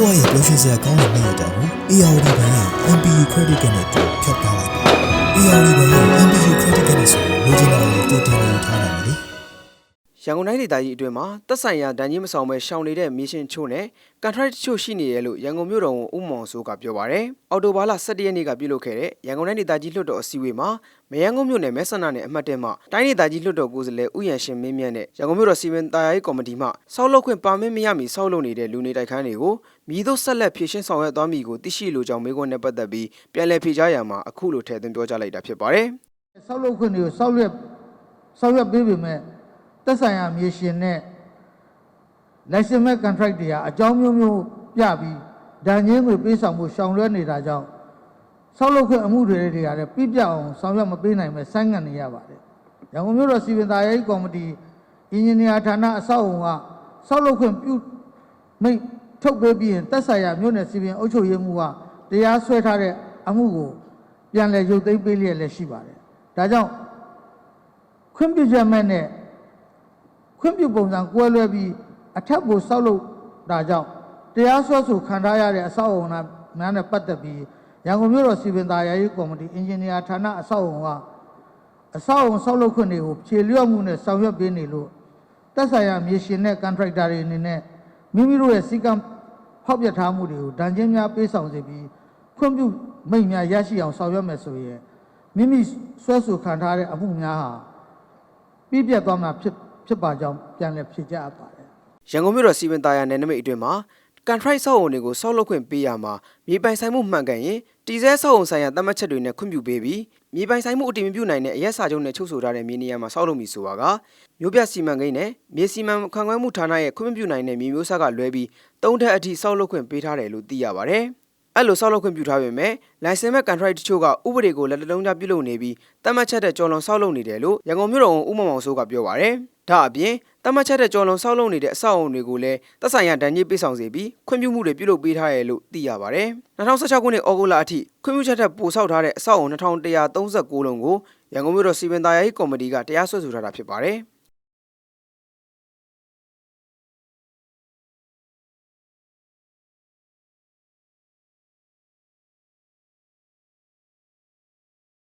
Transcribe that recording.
ရဲ့ပျော်ရွှင်စရာကောင်းတဲ့နေ့ရက်တာကို ARD ဘဏ်ရဲ့ MPU Credit Card နဲ့တူဖြတ်ထားလိုက်ပါ ARD ဘဏ်ရဲ့ MPU Credit Card ရန်ကုန်တိုင်းဒေသကြီးအတွင်းမှာတက်ဆိုင်ရာဒဏ်ကြီးမဆောင်ပဲရှောင်နေတဲ့မီရှင်ချို့နဲ့ကန်ထရိုက်တချို့ရှိနေတယ်လို့ရန်ကုန်မြို့တော်ဝန်ဦးမောင်စိုးကပြောပါရယ်။အော်တိုဘာလ17ရက်နေ့ကပြုလုပ်ခဲ့တဲ့ရန်ကုန်တိုင်းဒေသကြီးလွှတ်တော်အစည်းအဝေးမှာမရန်ကုန်မြို့နယ်မဲဆန္ဒနယ်အမှတ်1မှတိုင်းဒေသကြီးလွှတ်တော်ကိုယ်စားလှယ်ဦးရန်ရှင်မင်းမြတ်နဲ့ရန်ကုန်မြို့တော်စီမံသားရေးကော်မတီမှဆောက်လုပ်ခွင့်ပါမစ်မရမီဆောက်လုပ်နေတဲ့လူနေတိုက်ခန်းတွေကိုမြည်သို့ဆက်လက်ဖြည့်ရှင်းဆောင်ရွက်သွားမည်ကိုသိရှိလိုကြောင်းမေးခွန်းနဲ့ပတ်သက်ပြီးပြန်လည်ဖြေကြားရမှာအခုလိုထည့်သွင်းပြောကြားလိုက်တာဖြစ်ပါတယ်။ဆောက်လုပ်ခွင့်တွေကိုဆောက်ရွက်ဆောက်ရွက်ပေးပေမဲ့ သက်ဆိုင်ရာမြေရှင်နဲ့ license မဲ့ contract တွေကအကြောင်းမျိုးမျိုးပြပြီးဒဏ်ငင်းတွေပေးဆောင်မှုရှောင်လွှဲနေတာကြောင့်ဆောက်လုပ်ခွင့်အမှုတွေတွေကလည်းပြပြအောင်ဆောင်ရွက်မပေးနိုင်မဲ့ဆိုင်းငံ့နေရပါတယ်။ရန်ကုန်မြို့တော်စီပင်သားရေးကော်မတီအင်ဂျင်နီယာဌာနအဆောက်အုံကဆောက်လုပ်ခွင့်ပြုမိတ်ထုတ်ပေးပြီးရင်သက်ဆိုင်ရာမြို့နယ်စီပင်အုပ်ချုပ်ရေးမှူးကတရားစွဲထားတဲ့အမှုကိုပြန်လည်ရုပ်သိမ်းပေးလျက်လည်းရှိပါတယ်။ဒါကြောင့်ခွင့်ပြုချက်မဲ့နဲ့ ခွင့်ပြုပုံစံကွဲလွဲပြီးအထက်ကိုစောက်လုပ်တာကြောင့်တရားစွဲဆိုခံထားရတဲ့အဆောက်အအုံများနဲ့ပတ်သက်ပြီးရန်ကုန်မြို့တော်စီပင်သားယာရေးကော်မတီအင်ဂျင်နီယာဌာနအဆောက်အအုံကအဆောက်အအုံဆောက်လုပ်ခွင့်တွေကိုဖြေလျော့မှုနဲ့ဆောင်ရွက်ပေးနေလို့သက်ဆိုင်ရာမြေရှင်နဲ့ကန်ထရိုက်တာတွေအနေနဲ့မိမိတို့ရဲ့စီကံဖောက်ပြထားမှုတွေကိုဒဏ်ချင်းများပေးဆောင်စေပြီးခွင့်ပြုမိန့်များရရှိအောင်ဆောင်ရွက်မယ်ဆိုရင်မိမိဆွဲဆိုခံထားတဲ့အမှုများဟာပြည့်ပြတ်သွားမှာဖြစ် ဖြစ်ပါကြောင်းပြန်လည်ဖြေကြားအပ်ပါတယ်ရန်ကုန်မြို့တော်စီပင်သားရနယ်နိမိတ်အတွင်းမှာကန်ထရိုက်ဆောက်အုံတွေကိုဆောက်လုပ်ခွင့်ပေးရမှာမြေပိုင်ဆိုင်မှုမှန်ကန်ရင်တီစဲဆောက်အုံဆိုင်ရာသတ်မှတ်ချက်တွေနဲ့ခွင့်ပြုပေးပြီးမြေပိုင်ဆိုင်မှုအတည်မပြုနိုင်တဲ့အရက်စာချုပ်နဲ့ချုပ်ဆိုထားတဲ့မြေနေရာမှာဆောက်လုပ်မည်ဆိုပါကမြို့ပြစီမံကိန်းနဲ့မြေစီမံခန့်ခွဲမှုဌာနရဲ့ခွင့်မပြုနိုင်တဲ့မြေမျိုးစားကလွဲပြီးသုံးထပ်အထိဆောက်လုပ်ခွင့်ပေးထားတယ်လို့သိရပါတယ်။ အဲ့လိုဆောက်လုပ်ခွင့်ပြုထားပေမဲ့လိုင်စင်မဲ့ကန်ထရိုက်တချို့ကဥပဒေကိုလက်တလုံးကြပြုလုပ်နေပြီးတတ်မှတ်ချက်တဲ့ကြော်လွန်ဆောက်လုပ်နေတယ်လို့ရန်ကုန်မြို့တော်ဝန်ဦးမောင်မောင်စိုးကပြောပါရယ်။ဒါအပြင်တတ်မှတ်ချက်တဲ့ကြော်လွန်ဆောက်လုပ်နေတဲ့အဆောက်အုံတွေကိုလည်းသက်ဆိုင်ရာဒဏ်ကြေးပေးဆောင်စေပြီးခွင့်ပြုမှုတွေပြုလုပ်ပေးထားရလို့သိရပါရယ်။2016ခုနှစ်ဩဂုတ်လအထိခွင့်ပြုချက်တဲ့ပို့ဆောက်ထားတဲ့အဆောက်အုံ2136လုံးကိုရန်ကုန်မြို့တော်စီပင်သားရေးကော်မတီကတရားစွဲဆိုထားတာဖြစ်ပါတယ်။